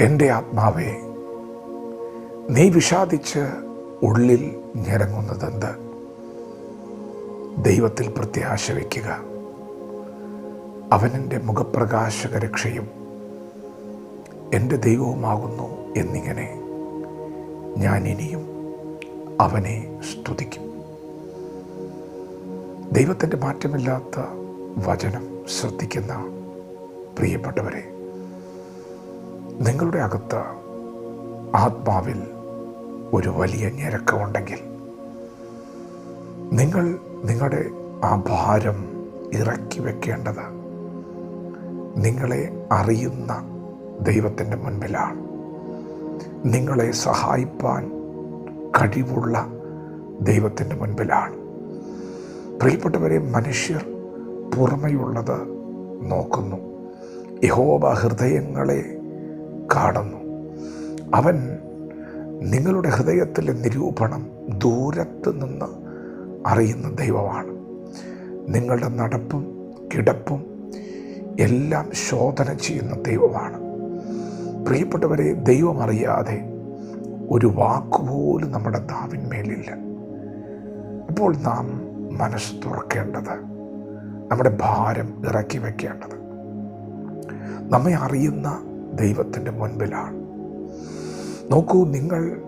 എന്റെ ആത്മാവേ നീ വിഷാദിച്ച് ഉള്ളിൽ ഞരങ്ങുന്നതെന്ത്? ദൈവത്തിൽ പ്രത്യാശ വയ്ക്കുക അവനെന്റെ മുഖപ്രകാശക രക്ഷയും എന്റെ ദൈവവുമാകുന്നു എന്നിങ്ങനെ ഞാൻ ഇനിയും അവനെ സ്തുതിക്കും. ദൈവത്തിന്റെ മാറ്റമില്ലാത്ത വചനം ശ്രദ്ധിക്കുന്ന പ്രിയപ്പെട്ടവരെ നിങ്ങളുടെ അകത്ത് ആത്മാവിൽ ഒരു വലിയ ഞെരക്കമുണ്ടെങ്കിൽ നിങ്ങൾ നിങ്ങളുടെ ആ ഭാരം ഇറക്കി വെക്കേണ്ടത് നിങ്ങളെ അറിയുന്ന ദൈവത്തിന്റെ മുൻപിലാണ്. നിങ്ങളെ സഹായിപ്പാൻ കഴിവുള്ള ദൈവത്തിന്റെ മുൻപിലാണ്. പ്രിയപ്പെട്ടവരെ മനുഷ്യർ പുറമെയുള്ളത് നോക്കുന്നു. യഹോബ ഹൃദയങ്ങളെ കാണുന്നു. അവൻ നിങ്ങളുടെ ഹൃദയത്തിലെ നിരൂപണം ദൂരത്ത് നിന്ന് അറിയുന്ന ദൈവമാണ്. നിങ്ങളുടെ നടപ്പും കിടപ്പും എല്ലാം ശോധന ചെയ്യുന്ന ദൈവമാണ്. പ്രിയപ്പെട്ടവരെ ദൈവം അറിയാതെ ഒരു വാക്കുപോലും നമ്മുടെ നാവിന്മേലില്ല. അപ്പോൾ നാം മനസ്സ് തുറക്കേണ്ടത് നമ്മുടെ ഭാരം ഇറക്കി വയ്ക്കേണ്ടത് നമ്മെ അറിയുന്ന ദൈവത്തിന്റെ മുൻപിലാണ്. നോക്കൂ നിങ്ങൾ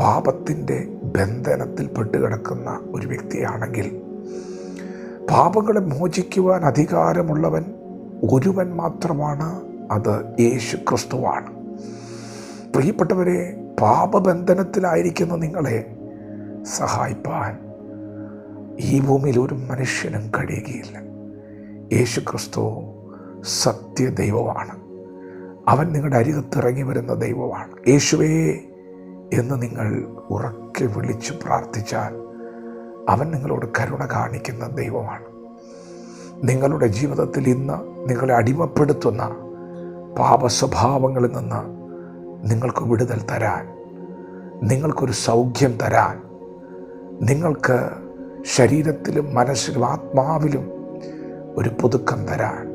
പാപത്തിന്റെ ബന്ധനത്തിൽ പെട്ടുകിടക്കുന്ന ഒരു വ്യക്തിയാണെങ്കിൽ പാപങ്ങളെ മോചിക്കുവാൻ അധികാരമുള്ളവൻ ഒരുവൻ മാത്രമാണ് അത് യേശു ക്രിസ്തുവാണ് പ്രിയപ്പെട്ടവരെ പാപബന്ധനത്തിലായിരിക്കുന്ന നിങ്ങളെ സഹായിപ്പാൻ ഈ ഭൂമിയിൽ ഒരു മനുഷ്യനും കഴിയുകയില്ല. യേശു ക്രിസ്തു സത്യദൈവമാണ്. അവൻ നിങ്ങളുടെ അരികത്തിറങ്ങി വരുന്ന ദൈവമാണ്. യേശുവേ എന്ന് നിങ്ങൾ ഉറക്കെ വിളിച്ച് പ്രാർത്ഥിച്ചാൽ അവൻ നിങ്ങളോട് കരുണ കാണിക്കുന്ന ദൈവമാണ്. നിങ്ങളുടെ ജീവിതത്തിൽ ഇന്ന് നിങ്ങളെ അടിമപ്പെടുത്തുന്ന പാപ സ്വഭാവങ്ങളിൽ നിന്ന് നിങ്ങൾക്ക് വിടുതൽ തരാൻ നിങ്ങൾക്കൊരു സൗഖ്യം തരാൻ നിങ്ങൾക്ക് ശരീരത്തിലും മനസ്സിലും ആത്മാവിലും ഒരു പുതുക്കം തരാൻ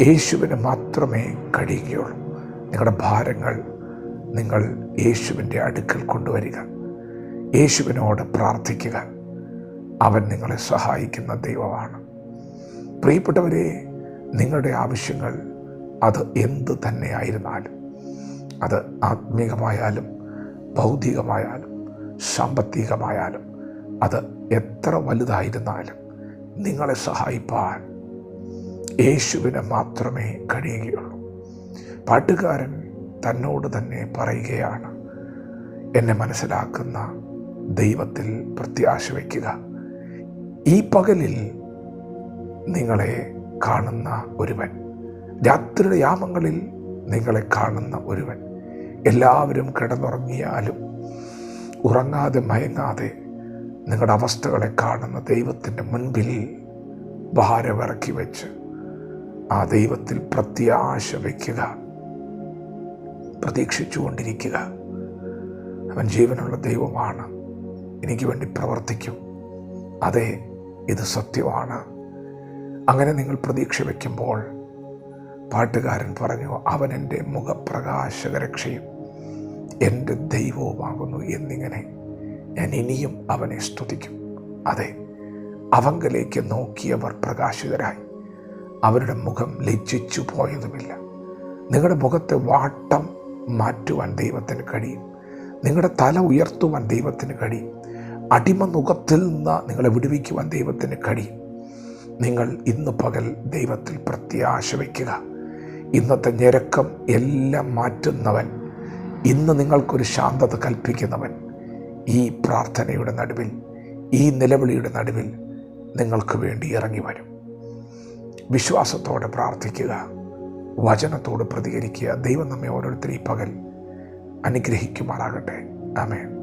യേശുവിന് മാത്രമേ കഴിയുകയുള്ളൂ. നിങ്ങളുടെ ഭാരങ്ങൾ നിങ്ങൾ യേശുവിന്റെ അടുക്കൽ കൊണ്ടുവരിക. യേശുവിനോട് പ്രാർത്ഥിക്കുക. അവൻ നിങ്ങളെ സഹായിക്കുന്ന ദൈവമാണ്. പ്രിയപ്പെട്ടവരെ നിങ്ങളുടെ ആവശ്യങ്ങൾ അത് എന്ത് തന്നെയായിരുന്നാലും അത് ആത്മീകമായാലും ഭൗതികമായാലും സാമ്പത്തികമായാലും അത് എത്ര വലുതായിരുന്നാലും നിങ്ങളെ സഹായിപ്പാൻ യേശുവിന് മാത്രമേ കഴിയുകയുള്ളൂ. പാട്ടുകാരൻ തന്നോട് തന്നെ പറയുകയാണ് എന്നെ മനസ്സിലാക്കുന്ന ദൈവത്തിൽ പ്രത്യാശ വയ്ക്കുക. ഈ പകലിൽ നിങ്ങളെ കാണുന്ന ഒരുവൻ രാത്രിയുടെ യാമങ്ങളിൽ നിങ്ങളെ കാണുന്ന ഒരുവൻ എല്ലാവരും കിടന്നുറങ്ങിയാലും ഉറങ്ങാതെ മയങ്ങാതെ നിങ്ങളുടെ അവസ്ഥകളെ കാണുന്ന ദൈവത്തിന്റെ മുൻപിൽ ഭാരമിറക്കി വെച്ച് ആ ദൈവത്തിൽ പ്രത്യാശ വയ്ക്കുക. പ്രതീക്ഷിച്ചുകൊണ്ടിരിക്കുക. അവൻ ജീവനുള്ള ദൈവമാണ്. എനിക്ക് വേണ്ടി പ്രവർത്തിക്കും. അതെ ഇത് സത്യമാണ്. അങ്ങനെ നിങ്ങൾ പ്രതീക്ഷ വയ്ക്കുമ്പോൾ പാട്ടുകാരൻ പറഞ്ഞു അവൻ എന്റെ മുഖപ്രകാശകരക്ഷയും എന്റെ ദൈവവുമാകുന്നു എന്നിങ്ങനെ ഞാൻ ഇനിയും അവനെ സ്തുതിക്കും. അതെ അവങ്കലേക്ക് നോക്കിയവർ പ്രകാശിതരായി. അവരുടെ മുഖം ലജ്ജിച്ചു പോയതുമില്ല. നിങ്ങളുടെ മുഖത്തെ വാട്ടം മാറ്റുവാൻ ദൈവത്തിന് കഴിയും. നിങ്ങളുടെ തല ഉയർത്തുവാൻ ദൈവത്തിന് കഴിയും. അടിമ മുഖത്തിൽ നിന്ന് നിങ്ങളെ വിടുവിക്കുവാൻ ദൈവത്തിന് കഴിയും. നിങ്ങൾ ഇന്ന് പകൽ ദൈവത്തിൽ പ്രത്യാശ വയ്ക്കുക. ഇന്നത്തെ ഞെരക്കം എല്ലാം മാറ്റുന്നവൻ ഇന്ന് നിങ്ങൾക്കൊരു ശാന്തത കൽപ്പിക്കുന്നവൻ ഈ പ്രാർത്ഥനയുടെ നടുവിൽ ഈ നിലവിളിയുടെ നടുവിൽ നിങ്ങൾക്ക് വേണ്ടി ഇറങ്ങി വരും. വിശ്വാസത്തോടെ പ്രാർത്ഥിക്കുക വചനത്തോട് പ്രതികരിക്കുക. ദൈവം നമ്മെ ഓരോരുത്തരും ഈ പകൽ അനുഗ്രഹിക്കുമാറാകട്ടെ. ആമേൻ.